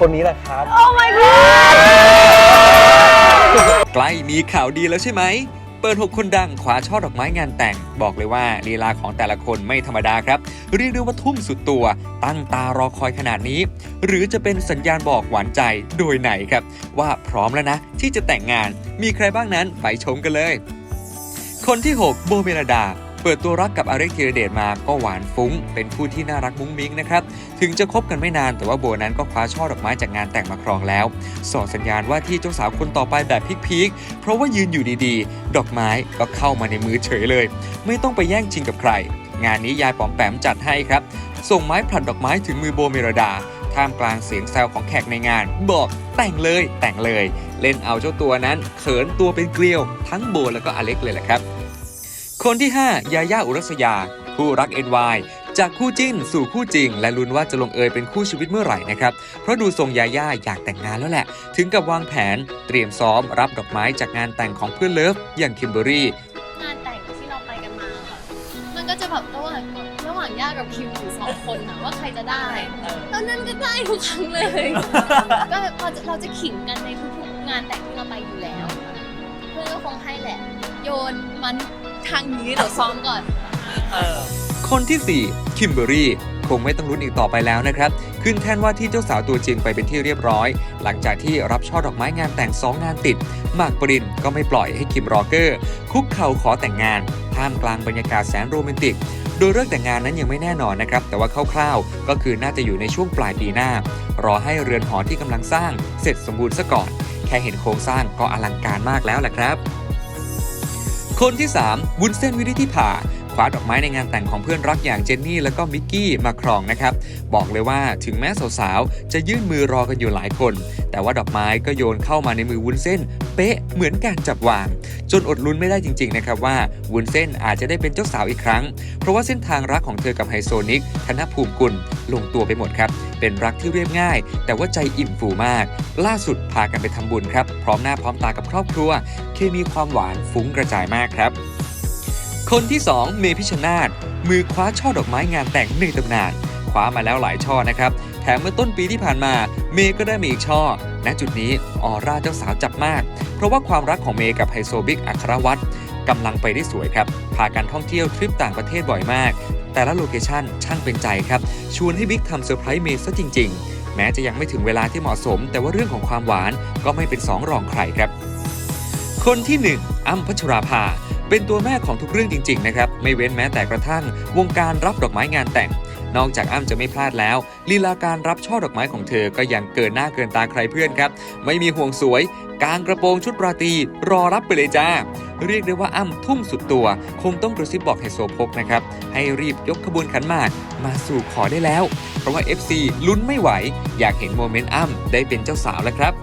คนนี้แหละครับ โอ้ my god ใกล้มีข่าวดีแล้วใช่ไหม เปิด 6 คนดังคว้าช่อดอกไม้งานแต่ง บอกเลยว่าลีลาของแต่ละคนไม่ธรรมดาครับ เรียกได้ว่าทุ่มสุดตัว ตั้งตารอคอยขนาดนี้ หรือจะเป็นสัญญาณบอกหวานใจโดยไหนครับ ว่าพร้อมแล้วนะ ที่จะแต่งงานมีใครบ้างนั้นไปชมกันเลย คนที่ 6 โบเมลดา เปิดตัวรักกับอาเร็กธีรเดชมาก็หวานฟุ้ง เป็นคู่ที่น่ารักมุ้งมิ้งนะครับ ถึงจะคบกันไม่นานแต่ว่าโบนั้นก็คว้าช่อดอกไม้จากงานแต่งมาครองแล้ว ส่งสัญญาณว่าที่เจ้าสาวคนต่อไปแบบพีคๆเพราะว่ายืนอยู่ดีๆ ดอกไม้ก็เข้ามาในมือเฉยเลย ไม่ต้องไปแย่งชิงกับใคร งานนี้ยายปอมแปมจัดให้ครับ ส่งไม้ผลัดดอกไม้ถึงมือโบเมรดาท่ามกลางเสียงแซวของแขกในงาน บอกแต่งเลยแต่งเลย เล่นเอาเจ้าตัวนั้นเขินตัวเป็นเกลียว ทั้งโบแล้วก็อเล็กเลยแหละครับ คนที่ 5 ยาย่าอุรัสยา ผู้รัก NY จากคู่จิ้นสู่คู่จริง และลุ้นว่าจะลงเอยเป็นคู่ชีวิตเมื่อไหร่นะครับ เพราะดูทรงยาย่าอยากแต่งงานแล้วแหละ ถึงกับวางแผนเตรียมซ้อมรับดอกไม้จากงานแต่งของเพื่อนเลิฟอย่างคิมเบอรี่งานแต่งที่เราไปกันมาค่ะ มันก็จะแบบระหว่างระหว่างย่ากับคิมอยู่สองคนนะว่าใครจะได้แล้วนั่นก็ได้ทุกครั้งเลย ก็เราจะเราจะขิงกันในทุกๆงานแต่งที่เราไปอยู่แล้ว เพื่อนก็คงให้แหละ โยนมัน ทางนี้เดี๋ยวซ้อมก่อนคนที่ 4 คิมเบอรี่ คงไม่ต้องลุ้นอีกต่อไปแล้วนะครับ ขึ้นแท่นว่าที่เจ้าสาวตัวจริงไปเป็นที่เรียบร้อย หลังจากที่รับช่อดอกไม้งานแต่ง 2 งานติดหมากปรินก็ไม่ปล่อยให้คิมรอเกอร์ คุกเข่าขอแต่งงาน ท่ามกลางบรรยากาศแสนโรแมนติก โดยเลิกแต่งงานนั้นยังไม่แน่นอนนะครับ แต่ว่าคร่าวๆ ก็คือน่าจะอยู่ในช่วงปลายปีหน้า รอให้เรือนหอที่กำลังสร้าง เสร็จสมบูรณ์ซะก่อน แค่เห็นโครงสร้างก็อลังการมากแล้วแหละครับ คนที่ 3 วุ้นเส้นวิริธิภา คว้าดอกไม้ในงานแต่งของเพื่อนรักอย่างเจนนี่แล้วก็มิกกี้มาครองนะครับ บอกเลยว่าถึงแม้สาวๆ จะยื่นมือรอกันอยู่หลายคน แต่ว่าดอกไม้ก็โยนเข้ามาในมือวุ้นเส้น เป๊ะเหมือนการจับวาง จนอดลุ้นไม่ได้จริงๆนะครับว่าวุ้นเส้นอาจจะได้เป็นเจ้าสาวอีกครั้ง เพราะว่าเส้นทางรักของเธอกับไฮโซนิกธนภูมิกุลลงตัวไปหมดครับ เป็นรักที่เรียบง่าย แต่ว่าใจอิ่มฟูมาก ล่าสุดพากันไปทำบุญครับ พร้อมหน้าพร้อมตากับครอบครัว เคมีความหวานฟุ้งกระจายมากครับ คนที่ 2 เมพิชนาธมือคว้าช่อดอกไม้งานแต่งในตำนานคว้ามาแล้วหลายช่อนะครับ แถมเมื่อต้นปีที่ผ่านมา เมย์ก็ได้มาอีกช่อ ณ จุดนี้ออร่าเจ้าสาวจับมาก เพราะว่าความรักของเมย์กับไฮโซบิ๊กอัครวัตรกำลังไปได้สวยครับ พากันท่องเที่ยวทริปต่างประเทศบ่อยมาก แต่ละโลเคชั่นช่างเป็นใจครับ ชวนให้บิ๊กทำเซอร์ไพรส์เมย์ซะจริง ๆ แม้จะยังไม่ถึงเวลาที่เหมาะสม แต่ว่าเรื่องของความหวานก็ไม่เป็นสองรองใครครับ คนที่ 1 อ้ำพัชราภา เป็นตัวแม่ของทุกเรื่องจริง ๆ นะครับ ไม่เว้นแม้แต่กระทั่ง วงการรับดอกไม้งานแต่ง นอกจากอ้ำจะไม่พลาดแล้ว ลีลาการรับช่อดอกไม้ของเธอก็ยังเกินหน้าเกินตาใครเพื่อนครับ ไม่มีห่วงสวย กางกระโปรงชุดราตรีรอรับไปเลยจ้า เรียกได้ว่าอ้ำทุ่มสุดตัว คงต้องกระซิบบอกไฮโซโพกนะครับ ให้รีบยกขบวนขันหมาก มาสู่ขอได้แล้ว เพราะว่า FC ลุ้นไม่ไหว อยากเห็นโมเมนต์อ้ำได้เป็นเจ้าสาวแล้วครับ